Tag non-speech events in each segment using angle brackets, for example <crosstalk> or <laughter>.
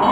Oh.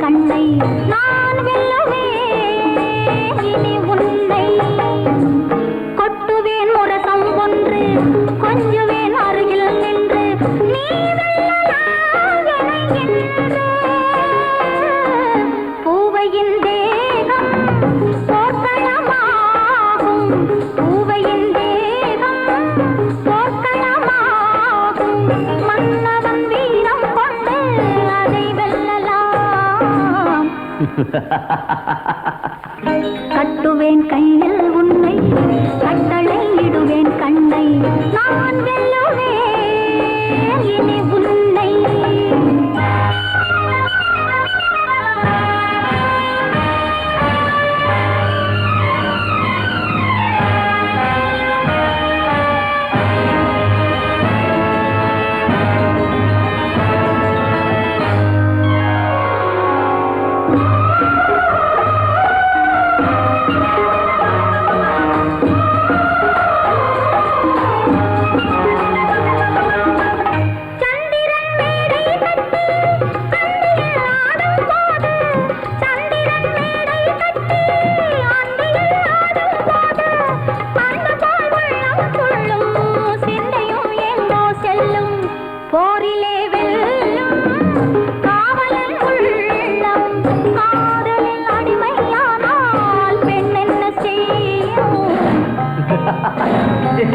கண்ணை நான் வெல்லவே கட்டுவேன் கையில் உன்னை கட்டளை இடுவேன் கண்ணை. நான் வெல்லுவேன் இனி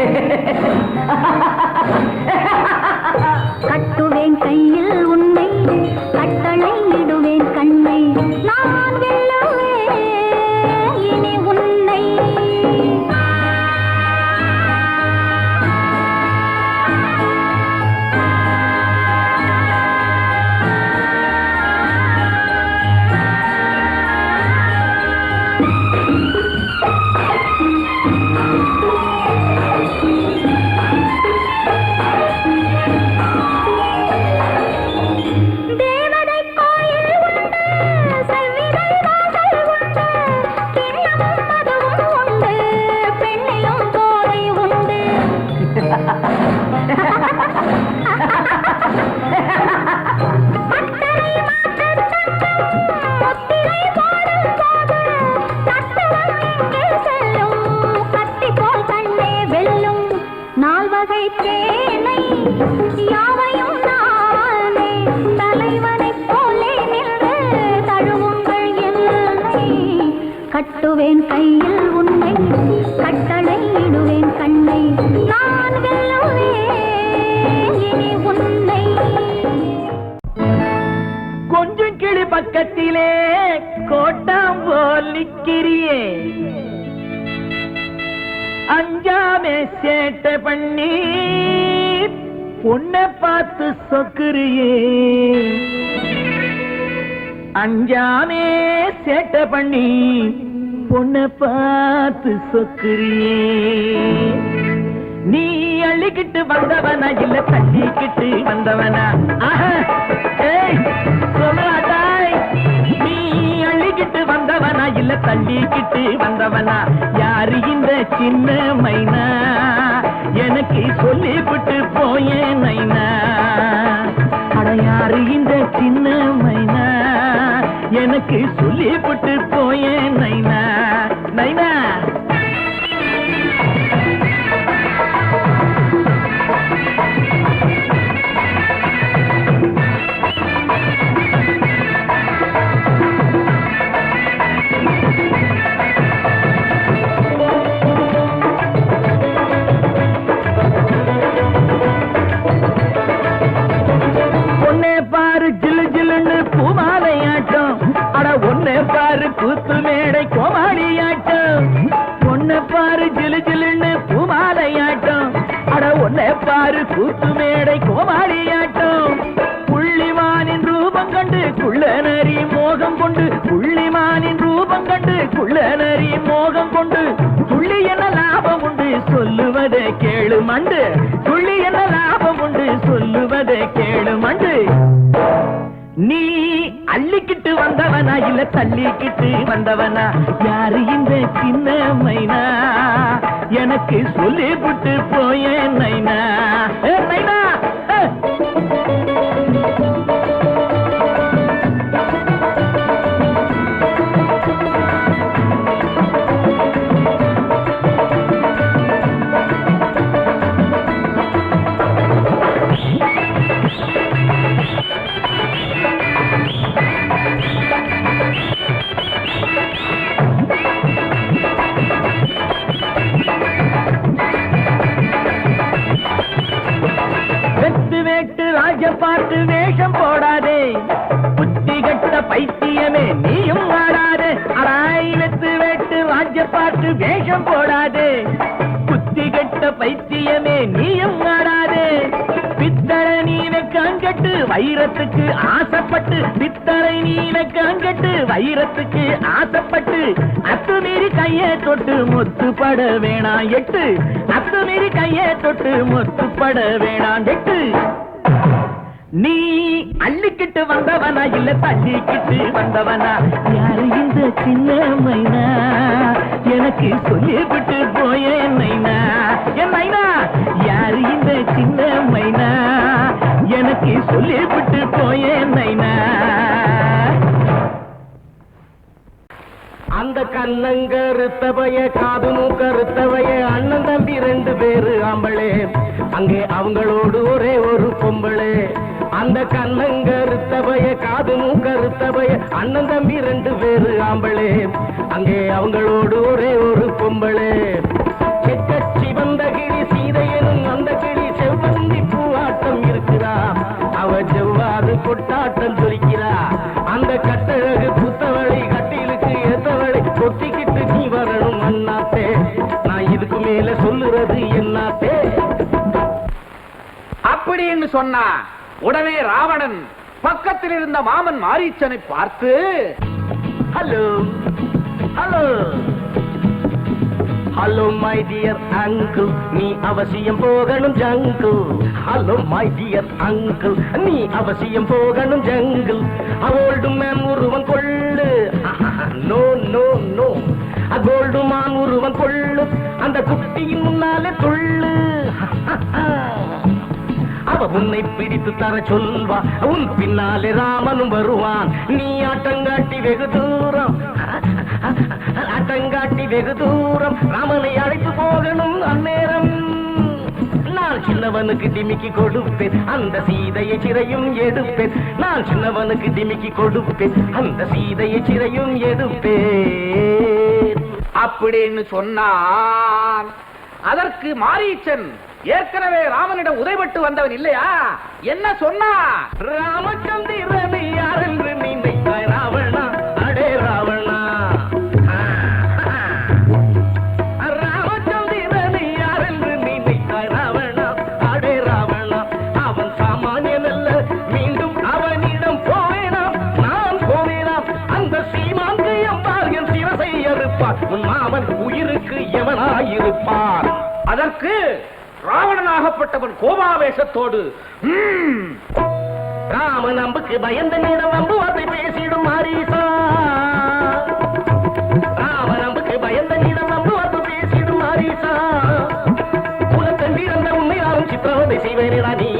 <laughs> ha கட்டுவேன் கையில் உன்னை கட்டளை இடுவேன் கண்ணை. நான் வெல்லுவேன் உன்னை. கொஞ்சம் கிளி பக்கத்திலே கோட்டாம் போல் நிக்கிறியே அஞ்சாமே சேட்டை பண்ணி உன்னை பார்த்து சொக்குறியே. அஞ்சாமே சேட்டை பண்ணி பொண்ணை பார்த்து சொக்குறியே. நீ அள்ளிக்கிட்டு வந்தவனா இல்ல தள்ளிக்கிட்டு வந்தவனா? ஆஹா, நீ அள்ளிக்கிட்டு வந்தவனா இல்ல தள்ளிக்கிட்டு வந்தவனா? யாரு இந்த சின்ன மைனா? எனக்கு சொல்லிவிட்டு சொல்லி சொல்லிவிட்டு போயே நைனா. சொல்லுவதை கேளு மண்டு. துள்ளி என்ன லாபம் உண்டு? சொல்லுவதை கேளு மண்டு. நீ அள்ளிக்கிட்டு வந்தவனா? இல்ல தள்ளிக்கிட்டு வந்தவனா? யாரு இந்த சின்ன மைனா? எனக்கு சொல்லிவிட்டு போய நைனா நைனா வேஷம் போடாதே. புத்தி கட்ட பைத்தியமே நீயும் ஆடாதே. பித்தளை நீ வைக்காங்கட்டு வைரத்துக்கு ஆசைப்பட்டு பித்தளை நீ காங்கட்டு வைரத்துக்கு ஆசைப்பட்டு அத்துமீறி கையை தொட்டு முத்துப்பட வேணாம் எட்டு. அத்துமீறி கையை தொட்டு முத்துப்பட வேணாம் எட்டு. நீ அள்ளிக்கிட்டு வந்தவனா இல்ல தள்ளிக்கிட்டு வந்தவனா? யாரு இந்த சின்ன மைனா? எனக்கு சொல்லிவிட்டு போய நைனா? என் நைனா யாரு இந்த சின்ன மைனா? எனக்கு சொல்லிவிட்டு போய நைனா? அந்த கண்ணங்கருத்தவைய காதுனும் கருத்தவைய அண்ணன் தம்பி ரெண்டு பேரு ஆம்பளே. அங்கே அவங்களோடு ஒரே ஒரு பொம்பளே. அந்த கண்ணங்கருத்தவைய காதுமு கருத்தவைய அண்ணன் தம்பி ரெண்டு பேரு ஆம்பளே. அங்கே அவங்களோடு ஒரே ஒரு பொம்பளே. செக்க சிவந்த கிளி சீதையனும் அந்த கிளி செவ்வந்தி பூவாட்டம் இருக்குதா அவ செவ்வாது கொட்டாட்டம் ஜொலிக்கிறா அந்த கட்டழகு புத்தவளை கட்டிலுக்கு ஏத்தவளை கொத்திக்கிட்டு நீ வரணும் அண்ணாத்தே. நான் இதுக்கு மேல சொல்லுறது என்னாத்தே. அப்படின்னு சொன்னா உடனே ராவணன் பக்கத்தில் இருந்த மாமன் மாரீச்சனை பார்த்து hello hello hello my dear uncle நீ அவசியம் போகணும் jungle hello my dear uncle நீ அவசியம் போகணும் ஜங்கிள் அவோல்டு மேம் உருவம் கொள்ளு. நோ நோ நோ அகோல்டு மான் உருவம் கொள்ளு. அந்த குட்டியின் முன்னாலே துள்ளு. <laughs> அவ உன்னை பிடித்து தர சொல்வா. உன் பின்னாலே ராமனும் வருவான். நீ ஆட்டங்காட்டி வெகு தூரம். ஆட்டங்காட்டி வெகு தூரம். ராமனை அழைத்து போகணும் அந்நேரம். நான் சின்னவனுக்கு டிமிக்கி கொடுப்பேன். அந்த சீதையை சிறையும் எடுப்பேன். நான் சின்னவனுக்கு டிமிக்கி கொடுப்பேன். அந்த சீதையை சிறையும் எடுப்பேன். அப்படின்னு சொன்னான் அதற்கு மாரீச்சன் ஏற்கனவே ராமனிடம் உதைபட்டு வந்தவன் இல்லையா? என்ன சொன்னான் ராமச்சந்திரனை யார் என்று நினைத்தாய் ராவணா. அடே ராவணா. ராமச்சந்திரனை யார் என்று நினைத்தாய் ராவணா. அடே ராவணா அவன் சாமானியன் அல்ல மீண்டும் அவனிடம் போவேனாம். நான் போவேனாம். அந்த சீமான் கையம்பார் என் சிரசை அறுப்பார். உன் மாமன் உயிருக்கு எவனாயிருப்பார்? அதற்கு ராவணனாகப்பட்டவன் கோபாவேசத்தோடு ராம நம்புக்கு பயந்த நீடம் நம்புவதை பேசிடும் மாரீசா. ராம நம்புக்கு பயந்த நீடம் நம்புவது பேசிடும் மாரீசா. குலத்தன் பிறந்த உண்மை யாரும் சித்திரவதை செய்வேன் நீசா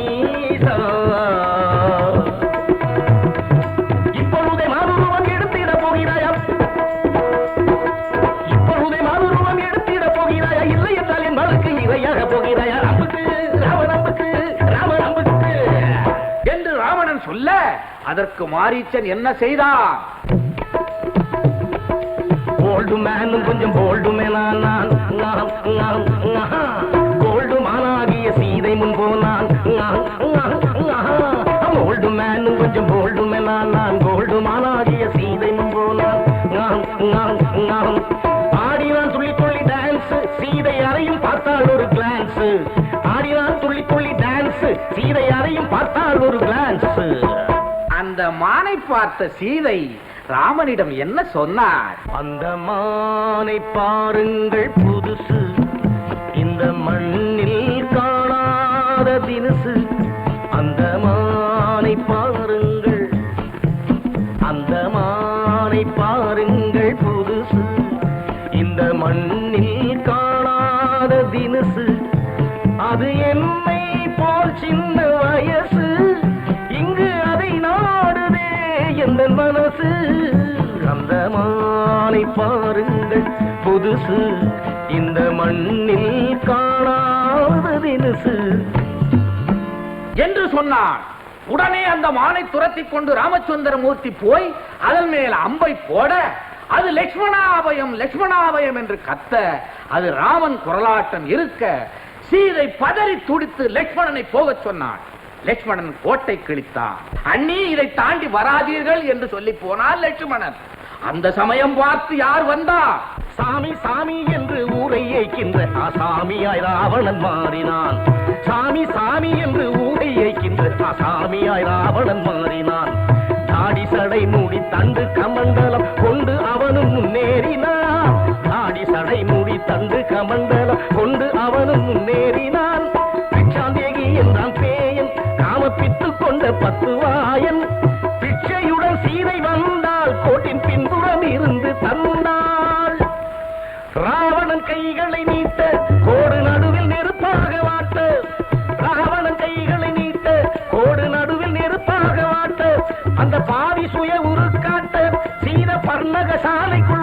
அதற்கு மாரீச்சன் என்ன செய்தான்? கோல்டு மேனும் கொஞ்சம் போல்டு மேனான் கோல்டு மானாகிய சீதை முன் போனான். நான் கோல்டு மேனும் கொஞ்சம் போல்டு மேனான் நான் கோல்டு மானாகிய சீதை முன் போனான். ஆடினான் துள்ளி துள்ளி டான்ஸ் சீதை அறையும் பார்த்தால் ஒரு கிளான்ஸ் ஆடினான் துள்ளி துள்ளி டான்ஸ் சீதை அறையும் பார்த்தால் ஒரு கிளான்ஸ் மானை பார்த்த சீதை ராமனிடம் என்ன சொன்னார்? அந்த மானை பாருங்கள் புதுசு இந்த மண்ணில் காணாத தினுசு. அந்த மானை பாருங்கள் அந்த மானை பாரு அந்த பாருங்கள். புதுசு இந்த மண்ணில் காணாத என்று சொன்னான் உடனே அந்த மானை துரத்தி கொண்டு ராமச்சந்திரமூர்த்தி போய் அதன் மேல் அம்பை போட அது லட்சுமணாபயம் லட்சுமணாபயம் என்று கத்த அது ராமன் குரலாட்டம் இருக்க சீதை பதறி துடித்து லட்சுமணனை போகச் சொன்னான். லட்சுமணன் கோட்டை கிழித்தான். அண்ணி இதை தாண்டி வராதீர்கள் என்று சொல்லி போனான் லட்சுமணன் அந்த சமயம் பார்த்து யார் வந்தா? சாமி சாமி என்று ஊரை ஏய்க்கின்ற அசாமியாய் ராவணன் மாறினான். சாமி சாமி என்று ஊரை ஏய்க்கின்ற ஆசாமியாய் ராவணன் மாறினான். தாடி சடை மூடி தண்டு கமண்டலம் கொண்டு அவனும் முன்னேறினான். தாடி சடை மூடி தண்டு கமண்டலம் கொண்டு அவனும் முன்னேறினான். பிச்சாந்தேகி என்றான் பேயன் காமப்பித்து கொண்ட பத்து அந்த சுய உருக்காட்ட சீன பர்ணக சாலைக்குள்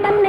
tan